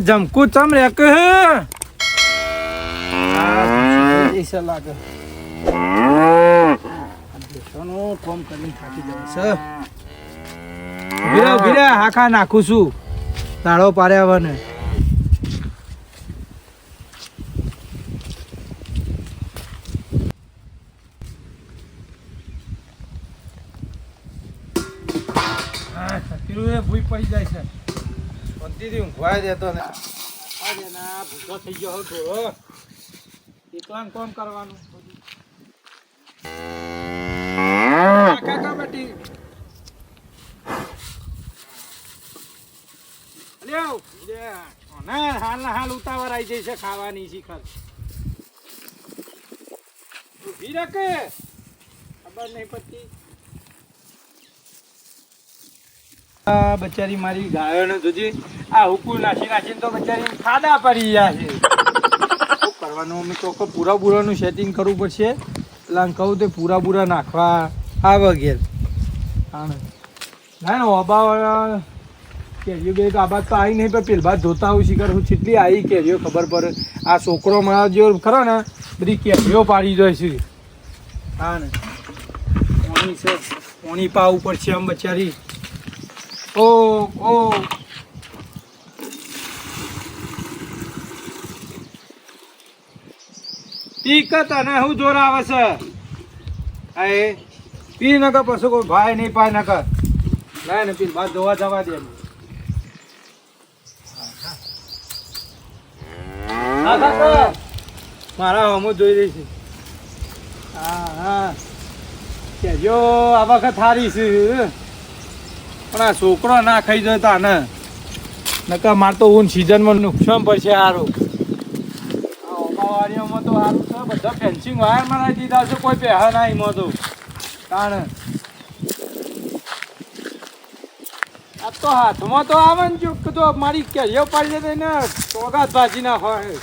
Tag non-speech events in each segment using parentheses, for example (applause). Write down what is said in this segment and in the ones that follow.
જમકુ ચમ રે કે એસે લાગે દેશોનું કોમ કરીને થાકી જાય છે ઊભી ઊભી રે હાખા નાખું છું. તાળો પાડ્યા વને. હા ભૂઈ પડી જાય છે. શાંતિથી ઊંઘવાય દેતો ને. અરે ના ભૂખો થઈ ગયો હતો એકલાને કોમ કરવાનું? હાલ ના હાલ ઉતાવળ આવી જઈ છે ખાવાની શીખર. ઊભી કે ખબર નહીં પડતી. આ બચારી મારી ગાયોને જોજે. આ હુકુ નાખી નાખીને તો બચારી ખાડા પડી ગયા છે. કરવાનું? અમે તો પૂરા પૂરાનું સેટિંગ કરવું પડશે. એટલે કહું તે પૂરા પૂરા નાખવા આ વગેર. ને. ના, ઓબા, કેરીઓ બે આબાદ તો આવી નહીં, પણ પેલ બાદ ધોતા હું શીખર હું કેટલી આવી કેરીઓ, ખબર પડે. આ છોકરો મારા જેવો ખરો ને, બધી કેરીઓ પાડી જાય છે. હા ને. પોણી છે, પોણી પાવું પડશે આમ બચારી. ઓ ઓ પીકત અને હું જોર આવે છે. એ પી કર પછી કોઈ ભાઈ નહીં, પાય નકર. લાય ને પી બાદ ધોવા જવા દે મારા હમો જોઈ રહી છે. હા હા. કેજો, આ વખત હારી છે. પણ આ છોકરો ના ખાઈ જતા ને નકા માર તો ઊન સિઝનમાં નુકસાન પડશે સારું ઓબાવાળીઓમાં તો સારું છે. બધા ફેન્સિંગ વાયર મારા દીધા છે. કોઈ પહે ના એમાં તો. કારણ આ તો હાથમાં તો આવે ને જો. કેરીઓ પાડી દે ને ચોગાત ભાજી ના હોય.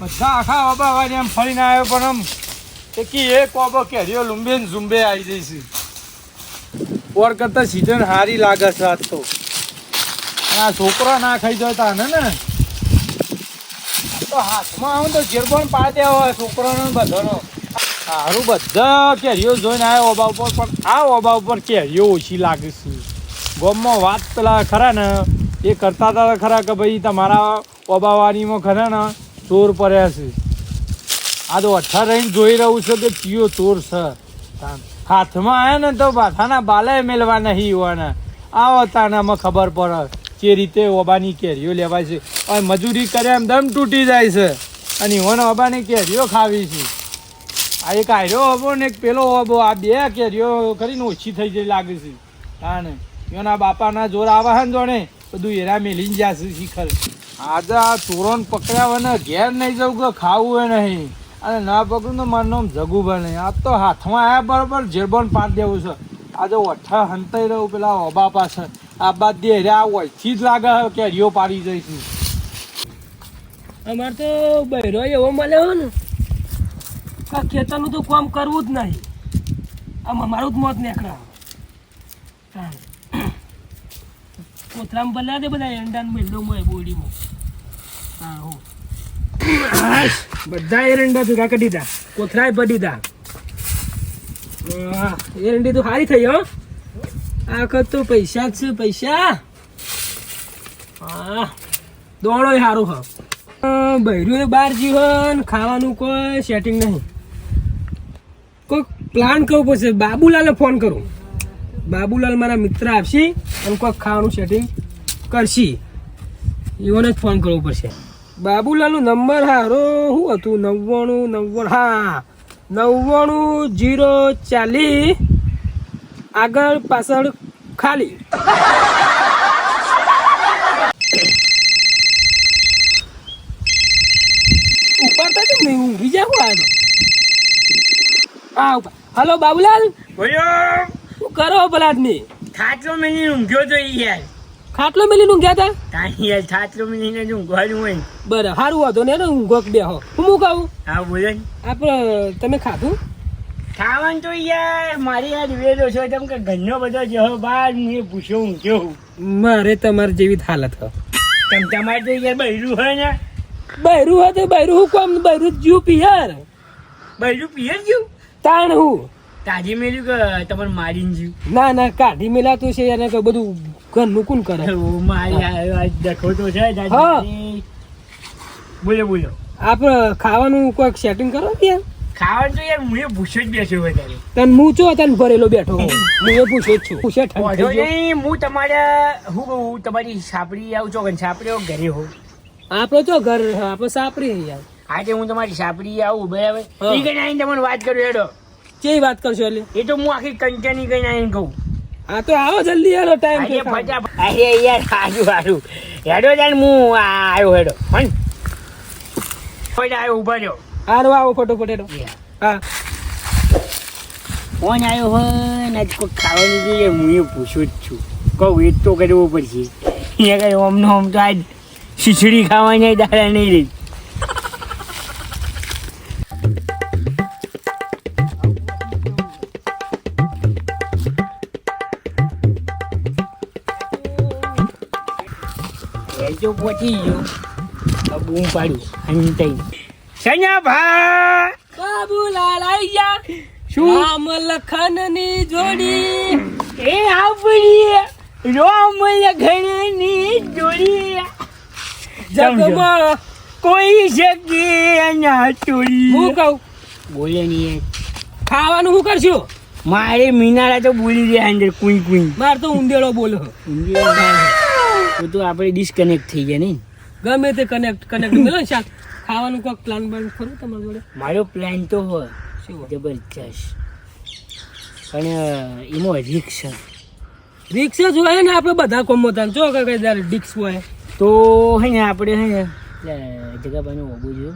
બધા આખા ઓબાવાળી એમ ફરીને આવ્યો પણ આમ. એકી એક ઓબો કેરીઓ લુંબે ને ઝુંબે આવી જઈશ ઓર કરતા સીઝન સારી લાગે છે આજ તો. આ છોકરો ના ખાઈ જતા ને ને? તો હાથમાં આવું તો જેરબણ પાડી દેવા છોકરાનો બધાનો. સારું બધા કેરીઓ જોઈને આવ્યો ઓબા ઉપર પણ આ ઓબા ઉપર કેરીઓ ઓછી લાગે છે. ગોમમાં વાત પેલા ખરા ને, એ કરતા હતા ખરા કે ભાઈ તમારા ઓબાવાડીમાં ખરા ને, ચોર પડ્યા છે. આ તો અઠાર રહીને જોઈ રહ્યું છે કે કયો ચોર છે. હાથમાં આવ્યા ને તો માથાના બાલે મેલવા નહીં હોવાના આવો તાનામાં ખબર પડે જે રીતે ઓબાની કેરીઓ લેવાય છે. અને મજૂરી કરે એમ દમ તૂટી જાય છે. અને ઈવન ઓબાની કેરીઓ ખાવી છે. આ એક આયરો હબો ને એક પેલો ઓબો. આ બે કેરીઓ કરીને ઓછી થઈ જાય લાગે છે. હા ને એના બાપાના જોર આવે છે ને જોણે, બધું એરા મેલીને જશે શીખર. આજે આ ચોરોને પકડ્યા ને ઘેર નહીં જવું કે ખાવું હોય નહીં. અને ના પકડું તો મારું નામ જગુભાઈ નહીં. આ તો હાથમાં આવ્યા બરાબર જેરબોન પાંચ દેવું છે. આજે ઓઠા હંતાઈ રહ્યું પેલા ઓબા પાસે. આ બાદ દે રે, આ ઓછી જ લાગે કે રિયો પાડી જઈશું અમારે તો બહેરો એવો મળ્યો ને આ ખેતરનું તો કામ કરવું જ નહીં. આમ અમારું જ મોત નીકળે. કોથરામાં ભલા દે બધા એંડાન મેલ્લો મોય બોડીમાં. હા, હો. બધા એરંડા ભેગા કરી દીધા. કોથરાય ભરી દીધા. એરંડી તો સારી થઈ, હો. આ વખત તો પૈસા જ છે, પૈસા. હા દોડો સારું હ. બૈરું બહાર જીવન, ખાવાનું કોઈ સેટિંગ નહીં. કોઈ પ્લાન કરવું પડશે. બાબુલાલને ફોન કરું. બાબુલાલ મારા મિત્ર આપશે અને કોઈ ખાવાનું સેટિંગ કરશી. એવોને જ ફોન કરવો પડશે. બાબુલાલનો નંબર હારો શું હતું નવ્વાણું નવ્વાણું હા. નવ્વાણું જીરો ચાલીસ. આગળ પાછળ ખાલી. ઉપાડતા કેમ નહીં? ઊંઘી જાવ આનો હા હલો બાબુલાલ. શું કરો પેલા આદમી? ખાચો મેં ઊંઘ્યો જોઈએ યાર. ખાટલો મેલી ઊંઘ્યા હતા કાંઈ યાર થાચલો મેલી ને ઊંઘવાનું હોય. ને. બરાબર સારું વાંધો ને ઊંઘો બે હો હું હું કહું હા બોલે આપણે તમે ખાધું? ખાવાનું તો યાર મારી આ દિવેલો છો તેમ કે ઘરનો બધો જહો બાર હું એ પૂછ્યો હું કેવું? મારે તમારી જેવી હાલત હો. તમ તમારે તો યાર બૈરું હોય ને. બૈરું હોય તો બૈરું હું કોમ બૈરું જ્યુ પિયર? બૈરું પિયર જ્યુ તાણ હું? તાજી મેલ્યું કે તમારે મારીને જ્યું ના ના કાઢી મેલાતું છે અને કે બધું ઘર કોણ કરે? મારી આ તો છે. બોલો બોલો. આપણે ખાવાનું કોઈક સેટિંગ કરો યાર ખાવાનું તો યાર હું એ જ બેસ્યો તને હું ચો તને ભરેલો બેઠો હું એ જ છું. હું તમારે હું કહું તમારી સાપડી આવું છો કે સાપડી ઘરે હો આપણો તો ઘર આપણો સાપરી યાર. આજે હું તમારી સાપડી આવું બરાબર? હા. આવીને તમને વાત કરું હેડો. કેવી વાત કરશો એટલે? એ તો હું આખી કંચની ગઈ આવીને કહું. હા તો આવો જલ્દી હેલો ટાઈમ અરે યાર સારું સારું હેડો જાણ હું આવ્યો હેડો. હન. આવ્યો ઊભા રહ્યો. હારો આવો ફટોફટ હેડો. હા. ફોન આવ્યો હોય ને આજ કોઈ ખાવાનું જોઈએ હું એ પૂછું જ છું. કહું એ તો કરવું પડશે. અહીંયા કઈ ઓમનો ઓમ તો આજ ખીચડી ખાવાની દાડા નહીં રહી. ગયો. હવે બૂમ પાડ્યું હંતાઈ સૈયા ભા બાબુલાલ ગયા. શું? રામ લખનની જોડી. એ આપણી રોમ લખણની જોડી જગમાં કોઈ જગ્યા ના ચોરી હું કહું? બોલે નહીં ખાવાનું શું કરશું? મારે મીનાળા તો બોલી રહ્યા અંદર કુઈ કુઈ. માર તો ઉંદેડો બોલો. તો તો આપણે ડિસ્કનેક્ટ થઈ ગયા નહીં. ગમે તે કનેક્ટ કનેક્ટ મળે ને શાક. ખાવાનું કોઈક પ્લાન બન ખરું તમારી જોડે? મારો પ્લાન તો હોય? જબરજસ્ત. પણ એમાં રિક્સ રિક્ષા જ હોય ને આપણે બધા કોમો તાન જો કે કઈ દાર ડિક્સ હોય. તો હે ને આપણે હે ને જગાબાનું હોવું જોઈએ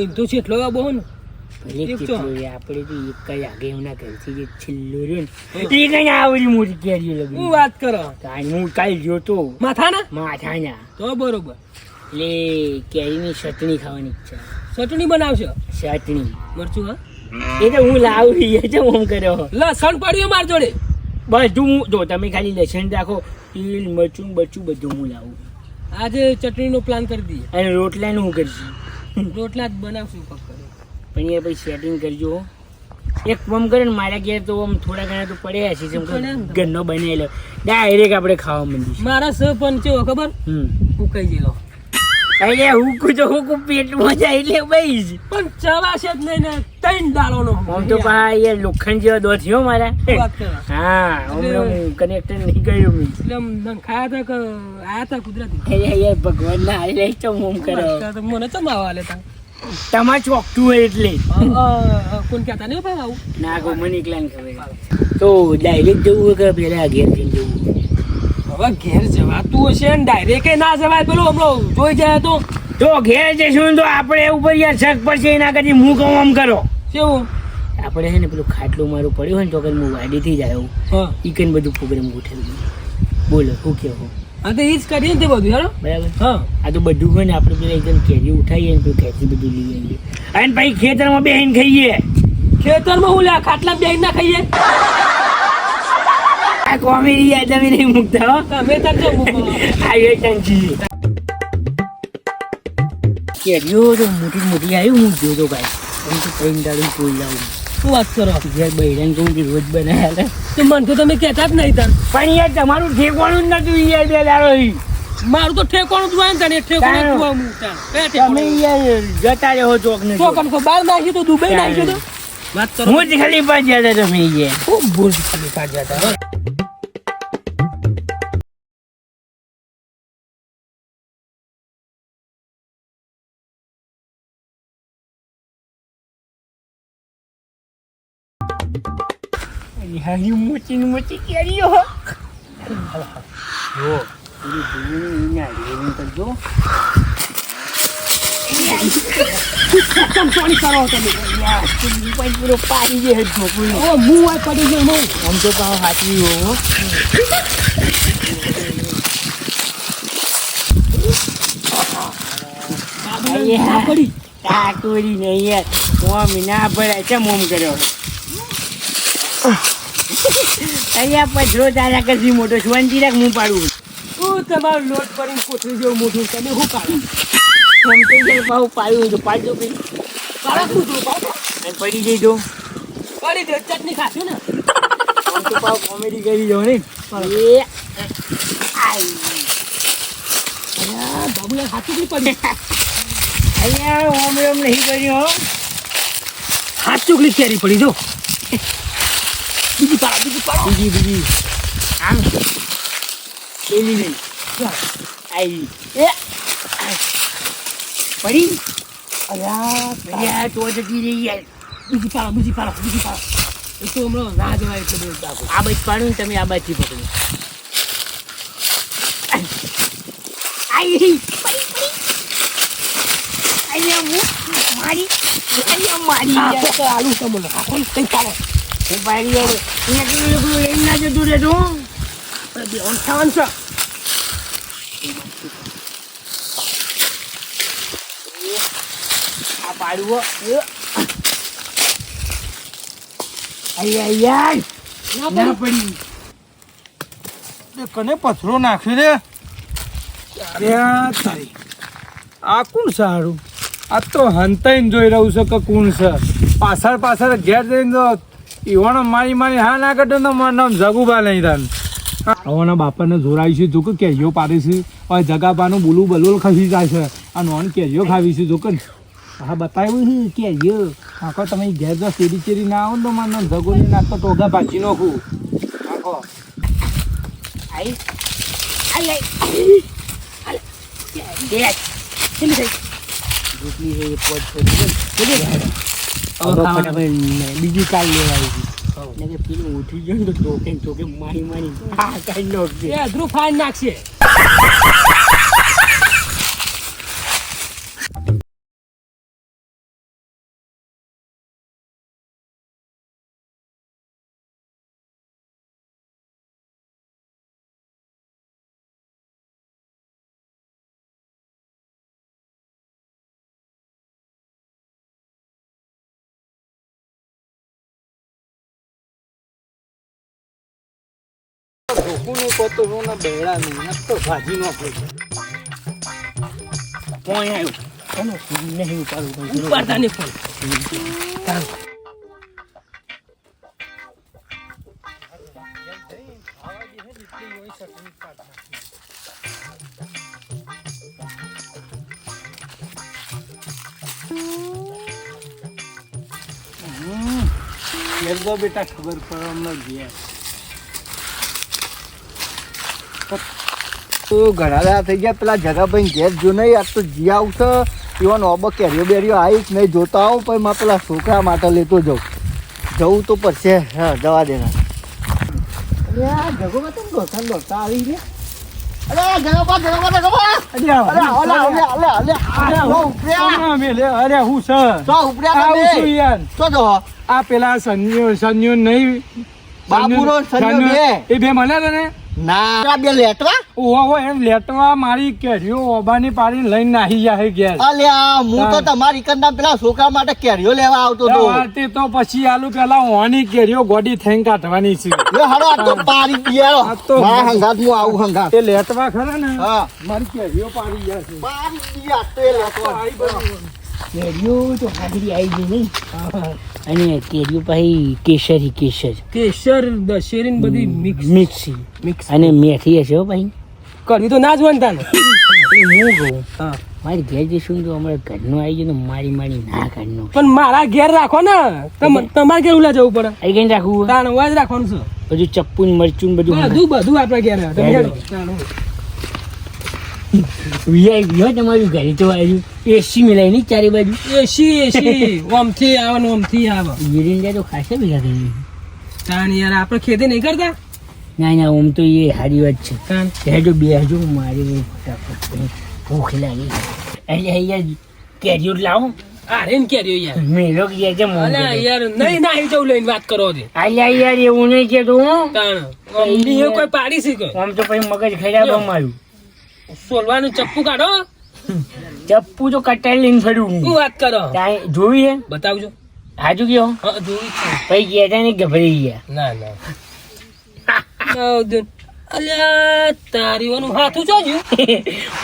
એ તો છેટલો આવો ને. ભલે એક રે, આપણે તો એક કઈ આગે એમના ઘરથી જે છેલ્લો રહ્યો ને. એ કઈ આવડી મોટી કેરીઓ હું વાત કરો? કારણ હું કાલ જોતો માથાના? માથાના. તો બરોબર. એટલે કેરીની ચટણી ખાવાની ઈચ્છા. ચટણી બનાવશો? ચટણી. મરચું હા? એ તો હું લાવી એ તો હું કર્યો? લસણ પડ્યું માર જોડે. બધું હું જો તમે ખાલી લસણ રાખો તેલ મરચું બચું બધું હું લાવું. આજે ચટણીનો પ્લાન કરી દઈએ. અને રોટલાનું હું કરશું. રોટલા જ બનાવશું પણ એ પછી સેટિંગ કરજો એક પમ કરે ને મારા ઘેર તો આમ થોડા ઘણા તો પડ્યા છે જેમ ઘરનો બનાવી બનાવેલો. ડાયરેક્ટ આપણે ખાવા માંડીશું મારા સ પણ કેવો ખબર? કહી ગયેલો. એટલે હુકું તો હુકું પેટમાં જાય એટલે બઈ જ. પણ ચલાશે જ નહીં ને ત્રણ દાળોનો આમ તો પા એ લોખંડ જેવા દો થયો મારા. હા હમણાં હું કનેક્ટર નહીં ગયું મેં. એટલે ખાયા હતા કે આયા હતા કુદરતી? ભગવાન ના હારી લઈ તો હું કરો. મને ચમ આવા લેતા તમારે ચોકતું હોય એટલે. કોણ કહેતા નહીં ભાઈ આવું? ના કોઈ મને એકલા ખબર. તો ડાયરેક્ટ જવું હોય કે પેલા ઘેર જઈને જવું હવે ઘેર જવાતું હશે ને ડાયરેક્ટ ના જવાય. પેલું હમણાં જોઈ જાય તો. તો ઘેર જઈશું તો આપણે ઉપર યાર શક પડશે એના કરતી હું કહું આમ કરો. કેવું? આપણે છે ને પેલું ખાટલું મારું પડ્યું હોય ને તો કઈ હું વાડીથી જ આવ્યો હા. ઈ કઈ બધું પ્રોગ્રામ ગોઠવ્યું બોલો હું કેવો? હા તો એ જ કરીએ ને તે બધું બરાબર. હા. આ તો બધું હોય ને આપણે પેલા એકદમ કેરી ઉઠાવીએ ને બધું લઈ આવીએ. અને પછી ખેતરમાં બેહીને ખાઈએ. ખેતરમાં હું લે ખાટલા બેગ ના ખાઈએ? આ કોમેડી યાદ નહીં મૂકતા હો. તમે તાર જો મૂકો. ટંકી કેરીઓ તો મોટી મોટી આવી હું જોતો ભાઈ. હું તો ત્રણ દાડું કોઈ લાવું શું વાત કરો. બૈરાને કહું કે રોજ બનાવ્યા તો મન તો તમે કહેતા જ નહીં તાર. પણ યાર તમારું ઠેકવાનું જ નતું યાર બે દાડો. મારું તો ઠેકોણું જ હોય ને તને ઠેકોણું જોવા. બે તમે. યાર જતા રહો ચોક ને ચોક કમ બાર નાખ્યું તો દુબઈ નાખ્યું તો. વાત કરો. હું જ ખાલી પાછ્યા તમે યાર ખૂબ ભૂલ ખાલી કાઢ્યા હતા. હારી મોટી ને મોટી કેરીઓ. જો પેલી ભૂલીને એને હારી કરજો સોની કરો તમે યાર પણ પૂરો પાડી દે ઢોકળું ઓ મું આ પડી ગયો હું આમ તો પાછો હાચવી હો. પડી. આ કોરી નહીં યાર ઓમ ના ભરાય કેમ ઓમ કર્યો. અહીંયા પછરો તારા કશી મોટો શાંતિ રાખ હું પાડું. હું તમારું લોટ કરીને કોથળી જેવું મોટું તમે શું પાડું? ઓમ તો યાર ભાવ પાડ્યું તો પાડજો ભાઈ. પાડો શું થયું પાડો. અને પડી જઈ જો. પડી જો ચટણી ખાશું ને. આમ તો ભાવ કોમેડી કરી જો ને એ આઈ. બાબુલા હાથું બી પડી. અહીંયા ઓમ ઓમ નહીં કર્યો. હો હાથ ચોકલી કેરી પડી જો. બીજી પાડો બીજી પાડો બીજી બીજી આમ પેલી નહીં આઈ એ આઈ. પડી અલ્યા અલ્યા તો જતી રહી યાર બીજી પાડો બીજી પાડો બીજી પાડો એ તો હમણાં ના જવાય એટલે બધું ડાકો આ બાજુ પાડું ને તમે આ બાજુથી પકડો આઈ પડી પડી અહીંયા હું મારી અહીંયા મારી આ યાર. તો આલુ તમને આખો કઈ પાડો ના જતું રહેતો બે ખાવાનું છે. આ પાડવો. અહીંયા યાર ના પડી. કને પથરો નાખ્યો રે? અરે તારી? આ કોણ સારું આ તો હંતાઈને જોઈ રહ્યું છે કે કોણ છે? પાછળ પાછળ ઘેર જઈને જો મારી મારી હા ના કરતો તો મારું નામ જગુબા નહીં તાન હવાના બાપાને જોરાવીશું છે જો કે કેરીઓ પાડે છે. હવે જગાબાનું બુલું બલુલ ખસી જાય છે. આ નોન કેરીઓ ખાવીશું છે જો કે હા બતાવ્યું છે કેરીઓ. આખો તમે ઘેર જો ચેરી ચેરી ના આવો તો મારું નામ જગુની નાખતો ટોગા ભાજી નાખું. આખો આઈ આઈ. આઈ આઈ. આઈ. આઈ આઈ આઈ આઈ આઈ આઈ આઈ આઈ આઈ ફટાફટ બીજી કાલ લેવાય. પેલું ઉઠી ગયો ને તો ને ટોકે મારી મારી. આ કઈ નોકશે એ અધરું ફાઈન નાખશે. ઢોકુને કોતો રોના બેડા નહીં તો ભાજી નો પડે કોણ આવ્યું કોનો નહીં ઉપાડું ઉપાડતા નહીં ફોન. તો બેટા ખબર પડે અમને ઘેર તો ઘણા દાડા થઈ ગયા. પેલા જગાભાઈ ઘેર જો નહીં આજ તો જી આવશે. એવાનો નોબો કેરીઓ બેરીઓ આવીશ નહીં જોતા આવું પણ મારે પેલા છોકરા માટે લેતો જાઉં. જવું તો પડશે. હા જવા દેના. અરે આ દોડતા આવી આ તમે. આ પેલા સંયો સંયો નહીં. બાબુનો સંયો બે. એ બે મળ્યા તને? ના. બે લેટવા? ઓહો એમ લેટવા મારી કેરીઓ ઓબાની પાડીને લઈને નાહી જાય ઘેર. અલ્યા હું તો તમારી કરના પેલા છોકરા માટે કેરીઓ લેવા આવતો તો. તે તો પછી આલુ પેલા ઓની કેરીઓ ગોડી થઈને કાઢવાની છે. લે હાલો આ તો પારી પિયારો આ તો- મારા હંગાત હું આવું હંગાત. એ લેટવા ખરા ને? હા. મારી કેરીઓ પાડી ગયા છે. પારી પિયા તો એ બધું. કેરીઓ તો હાજરી આવી ગઈ નહીં. અને કેરીઓ પછી કેસરી કેસર. કેસર દશેરી બધી મિક્સ મિક્સી મિક્સ અને મેથી હશે હો ભાઈ. કરવી તો ના જ વાંધા ને. હું કહું હા. મારી ઘેર જઈશું તો અમારે ઘરનું આવી ગયું મારી મારી ના ઘરનું. પણ મારા ઘેર રાખો ને. તમારે ઘેર ઉલા જવું પડે. એ કઈ રાખવું તાણ જ રાખવાનું છે. બધું ચપ્પુ મરચું બધું બધું બધું આપણા ઘેર. વીઆઈપી હોય તમારું ઘરે તો આવ્યું એસી મિલાય નહીં ચારે બાજુ. એસી એસી ઓમથી આવે ને ઓમથી આવે. ગિરિંદા તો ખાસે ભેગા થઈ કારણ યાર આપણે ખેતી નહીં કરતા? ના ના ઓમ તો એ સારી વાત છે. તાણ? હેડો બેસજો મારી બહુ ફટાફટ ભૂખ લાગી. એટલે અહીંયા કેરીઓ લાવો. રેન કેરીઓ યાર. મેલો ગયા છે યાર નહીં નાહી જવું લઈને વાત કરો તે અલ્યા યાર એવું નહીં કે તું તાણ કોઈ પાડી શીખે? આમ તો પછી મગજ ખરાબ અમારું. સોલવાનું ચપ્પુ કાઢો. ચપ્પુ જો કટાઈ લઈને ફર્યું શું વાત કરો? ત્યાં જોવી હે બતાવજો. હાજુ ગયો? હા છે. પછી ગયા ત્યાં ને ગભરાઈ ગયા. ના ના. અલ્યા તારી હાથું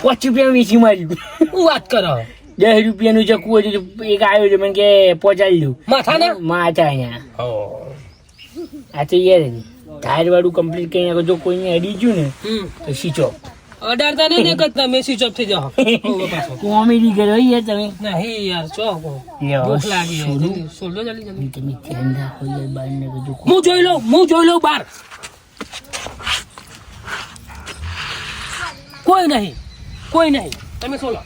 પાંચ રૂપિયા વેચી માર્યું. શું વાત કરો? દસ રૂપિયાનું ચક્કુ હતું એક આવ્યો મને કે પહોંચાડી દઉં. માથાને? માથા અહીંયા. આ તો યાર વાળું કમ્પ્લીટ કરી નાખો જો કોઈને અડી ગયું ને તો સ્વિચો અડાડતા નહીં ને કે તમે સ્વિચ ઓફ થઈ જાઓ. (laughs) કોમેડી કરો યાર તમે. નહીં યાર ચો કો ભૂખ લાગી શું? જલ્દી જલ્દી. જલ્દી તમે ધ્યાન હોય બાર ને બધું હું જોઈ લઉં હું જોઈ લઉં બાર. કોઈ નહીં કોઈ નહીં. તમે સોલો.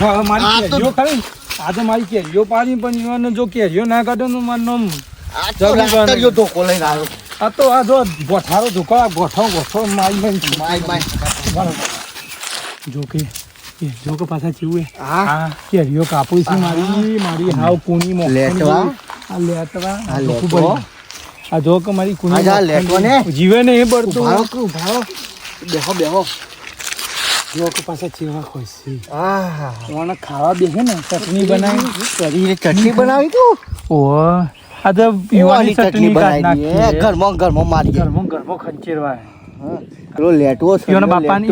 હા, મારી આ કેરીઓ ખરી આ મારી કેરીઓ પાડી પણ જો કેરીઓ ના કાઢો તો મારું નામ. આ તો રાસ્તરીયો ધોકો લઈને આવ્યો. આ તો આ જો ગોઠારો ધોકો આ ગોઠો ગોઠો માઈ મારી. માય માય જો કે જો કે પાછા જીવું હા. કેરીઓ કાપું છે મારી મારી હાવ કુણી મોખણ. લેટવા? આ લેટવા. આ લેટવા. આ જો કે મારી કુણી આ જા ને? જીવે ને એ બળતું. કે ઉભારો બેહો બેહો. કે ચેવા આહ. ઓને ખાવા બે ને ચટણી બનાવી. શરીરે ચટણી બનાવી તું? ઓહ આ તો પીવાની ચટણી બનાવી ઘરમાં ઘરમાં મારી. ઘરમાં ઘરમાં ખંચેરવા. હા. પેલો લેટવો છે, ઈયોના બાપાની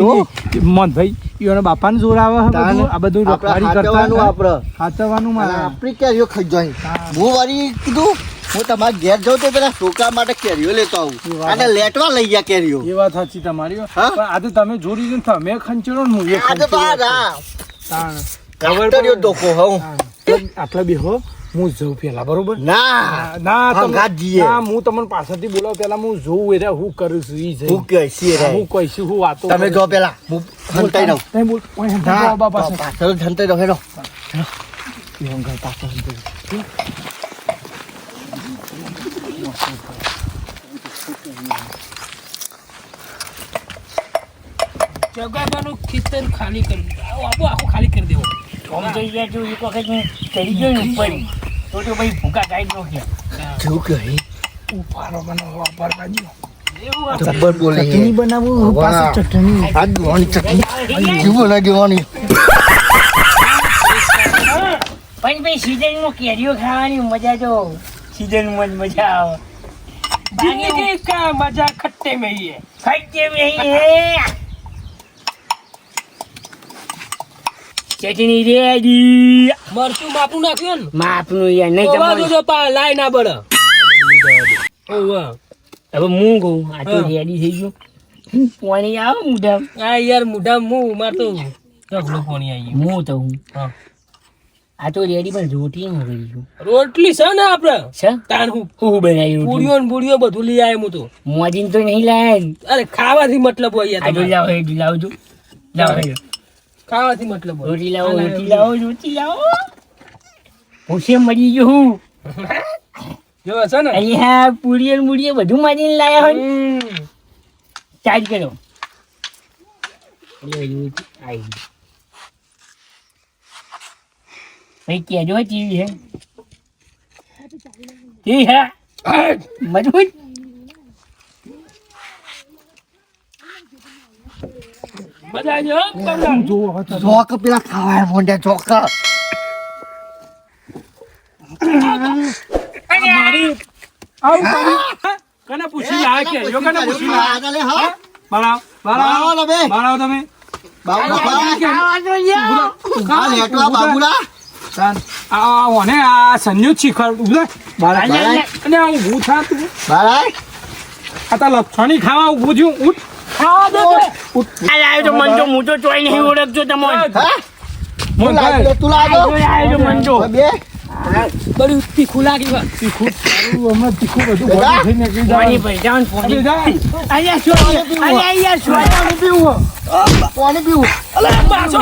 મોન ભાઈ ઈયોના બાપાને જોર આવે આ બધું રખવાડી કરતા હાચવવાનું આપણે. હાચવવાનું અને મારે. આપણી કેરીઓ ખાઈ જાય હા. વળી કીધું હું તમારા ઘેર જાઉં તો પેલા છોકરા માટે કેરીઓ લેતો આવું. અને લેટવા લઈ ગયા કેરીઓ. એ વાત સાચી તમારી પણ આજે તમે જોડી ને તમે ખંચેરો ને હું એ આટલા- આટલા બેહો હું જઉં પેલા બરોબર? ના ના તમે- ના હું તમને પાછળથી બોલાવ પેલા હું જોઉં એટલે હું કરું છું ઈ જઈ. હું કહે રે. હું કહીશું હું વાતો તમે જો પેલા હું હંતાઈ દઉં તમે બોલ ઓય હંતાઈ દો બાપા પાછળ હંતાઈ દઉં હેડો. એ હંગાઈ પાછળ હંતાઈ દો. જગાબાનું ખાલી કરી. આવું આખું આખું ખાલી કરી દેવો. આમ તો યાર જો એક વખત ચડી ગયો ને ઉપર. તો તો ભાઈ ભૂકા ગાઈડ નો કે જો ગઈ ઉપારો મને વાપર બાજુ જબ્બર બોલે ચટણી બનાવું પાસે ચટણી. આ ગોણી ચટણી. જીવો લાગે વાની પણ ભાઈ સીઝનમાં કેરીઓ ખાવાની મજા જો. સીઝનમાં મજા આવે. જિંદગી કા મજા ખટ્ટે મેં હી હે ખટ્ટે મેં ચટણી રેડી. મરચું માપનું નાખ્યું ને માપનું યાર નહીં તમારું જોજો પા લાય ના બળ. ઓવા. હવે હું કહું આ તો રેડી થઈ ગયું. પાણી આવે મોઢા આ યાર મુઢા મુ માર તો ઢગલો પાણી આવી ગયું. હું તો હું. આ તો રેડી પણ રોટી હું કરી છું રોટલી છે ને આપણે છે? તાણ હું. હું બનાવી પૂરીઓ ને પૂરીઓ બધું લઈ આવ્યો હું તો. મોજીન તો નહીં લાયા અરે ખાવાથી મતલબ હોય આ જો યાર લાવો લાવજો. લાવ. ખાવાથી મતલબ રોટી લાવો રોટી લાવો. રોટી લાવો. ભૂસે મરી ગયો હું? જો છે ને. અહીંયા ને બુડીઓ બધું મારીને લાયા હોય ચાર્જ કરો. આઈ ભાઈ કેજો ચીવી હે જી હા. મજબૂત? બધા જો બધા. જુઓ હવે તો. ચોક પેલા ખાવાય મોંઢે ચોક મારી આવું કને પૂછી લાવે કે જો કને પૂછી લાવે હા બરાવ બાળાઓ ને બરાવ તમે બાબુલા ઓને આ સંયુક્ત શિખર ઊભા. અને આ ઊભું થા તું. આ ખાવા ઊભું છું ઉઠ. ખાવા દે આવ્યો લાવ્યો તો મન તો હું તો ચોય નહીં ઓળખતો તમને. હા? તું લાગ્યો તું મન તો બે. બધું તીખું. હમણાં તીખું બધું. ભરી થઈને નીકળી પાણી ને અહીંયા શું? અહીંયા અહીંયા શું? પાણી પીવું. પાણી પીવું. પાછો.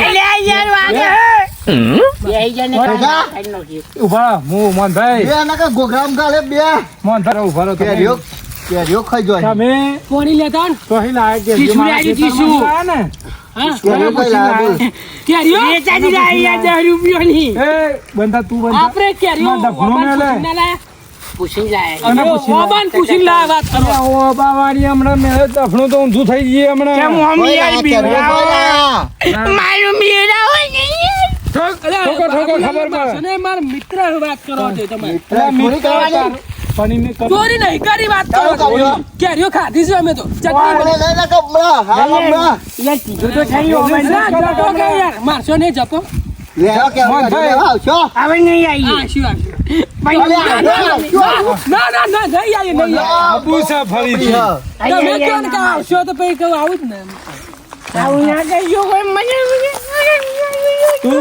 યાર વાગે ને. ઊભા હું મોહનભાઈ. બે નકા ગોગરામ ગાલે બે. મોહનભાઈ ઊભા તમે. કેરીઓ કેરીઓ ખાઈ જાય તમે પાણી લેતા ને તો કે ટીસુ લાવી ટીસુ. લાયા ને. કેરીઓ કઈ લાવે બોલ કેરીઓ? વેચાતી લાવી આ દસ રૂપિયાની. એ બંધા તું બંધા. આપણે કેરીઓ માં ડફનો ઓબાન મેલે. પૂછીને લાયા. પૂછીને લાયા. અને ઓબાન પૂછીને લાયા વાત કરો. અરે ઓ હમણાં મેં દફણું તો ઊંધું થઈ જઈએ હમણાં. કેમ. મારું હોય નહીં ઠોકો, ઠોકો, ખબર પડે. મારા મિત્ર વાત કરો છો તમે. મિત્ર પણ એમને કર- ચોરી નહીં કરી વાત કરો. કેરીઓ ખાધી છે અમે તો. ચટણી લઈ લે કે હમણાં, હાલ હમણાં. યાર કીધું તો થઈ ગયું ના, જપો કે યાર મારશો નહીં જપો. લે, કે. આવશો. નહીં આવી ના, ના, આવશો. ના ના ના નહીં આવી નહીં આબુ છે ફરીથી તમે કહો કે આવશો તો પછી કહું આવું જ ને આવું ના કરજો કોઈ મને તું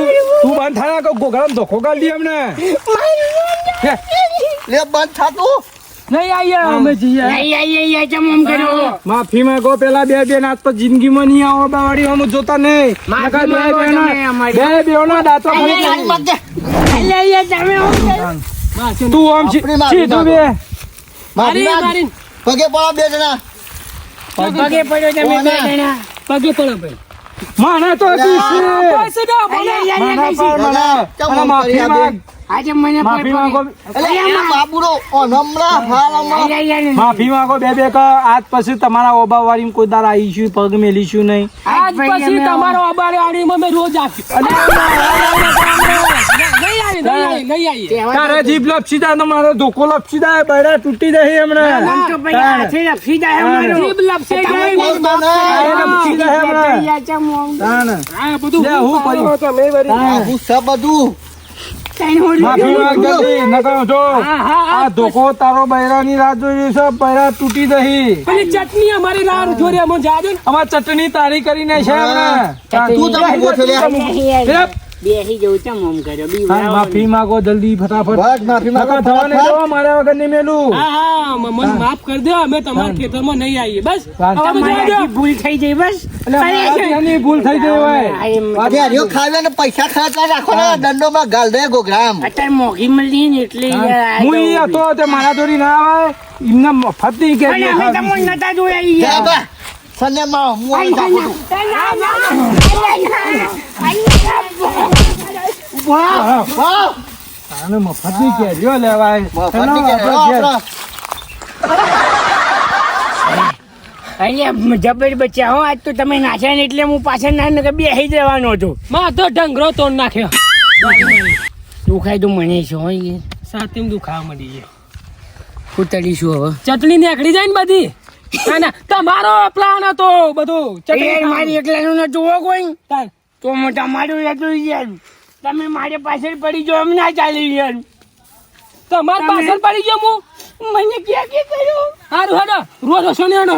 તું બંધ થાય કે ગોગળામાં ગાળ દી અમને. હે, લે, બંધ થાતું. નહીં આવી અમે જઈએ. નહીં આવી અહીંયા ચમ આમ કર્યો? માફી માંગો પેલા બે બેન આજ તો જિંદગીમાં નહીં આવો બાવાડી અમે જોતા નહીં. માફી માંગો તમે અમારી. બે બેઓના દાંતો ફરી ગાડી માં દે. એટલે અહીંયા તમે આમ તું આમ છી- આપણી માફી સીધું બે. મારી મારી. પગે પડો બે જણા. પગે પડ્યો તમે બે જણા. પગે પડો ભાઈ. માને તો દીશે. પૈસે દો બોલો. અહીંયા, માને. અહીંયા, પણ અહીંયા. મને- મને માફી માંગ. આજે મને માફી માંગો. અહીંયા, અહીંયા. માફી માંગો બે બે કા આજ પછી તમારા ઓબા વાળી કોઈ દાર આવીશું પગ મેલીશું નહીં આજ પછી તમારો અબારે આડીમાં મેં રોજ તો મારો ધોકો લપસી જાય બૈરા તૂટી જાય હમણાં બધું માફી માંગ જલ્દી નકર જો હા, હા, આ ધોકો તારો બૈરાની રાહ જોઈ છે બૈરા તૂટી જહી પેલી ચટણી અમારી રાહ જોડે અમને જાદુ ને. અમાર ચટણી તારી કરીને છે તું તમે થયો લે. અહીંયા બેસી જવું ચમ આમ કર્યો. બી માફી માંગો જલ્દી ફટાફટ. બસ, માફી માંગો, થવાને ફટાફટ. મારા વગર નહીં મેલું. હા હા મને માફ કરી દો અમે તમારા ખેતરમાં નહીં આવીએ. બસ તાણ. હવે જવા દો. તમારાથી ભૂલ થઈ જઈ બસ. એની ભૂલ થઈ ગઈ હોય. આજે હરિયો ખાવે ને પૈસા ખર્ચા રાખો ને દંડોમાં ગાલ દે ગોગ્રામ. અત્યારે મોંઘી મળી ને એટલે હું. ઈ હતો તે મારા જોડી ના આવે. એમને મફત નહીં કે અમે તમને નતા જોયા બા. છું. આને લેવાય. મફતની કે અહીંયા જબર બચ્યા હો આજ તો તમે નાખ્યા ને એટલે હું પાછળ ના કે બેસી જ રહેવાનો હતો. માં તો ઢંગરો તોડ નાખ્યો. દુખાય તો મને છે સાથે. સાતીમ દુખાવા મળી ગયો ઉતરીશું હવે. ચટણી નીકળી જાય ને બધી? ના ના તમારો પ્લાન હતો બધું. ચટણી મારી એકલાનું ન જુઓ કોઈ. તો હું તમારું હતું યાર તમે મારે પાછળ પડી જો એમ ના ચાલી યાર તમાર તમે- પાછળ પડી ગયો હું? મને ક્યાં કે કર્યું? હારું હેડો રોજ હસો ને હેડો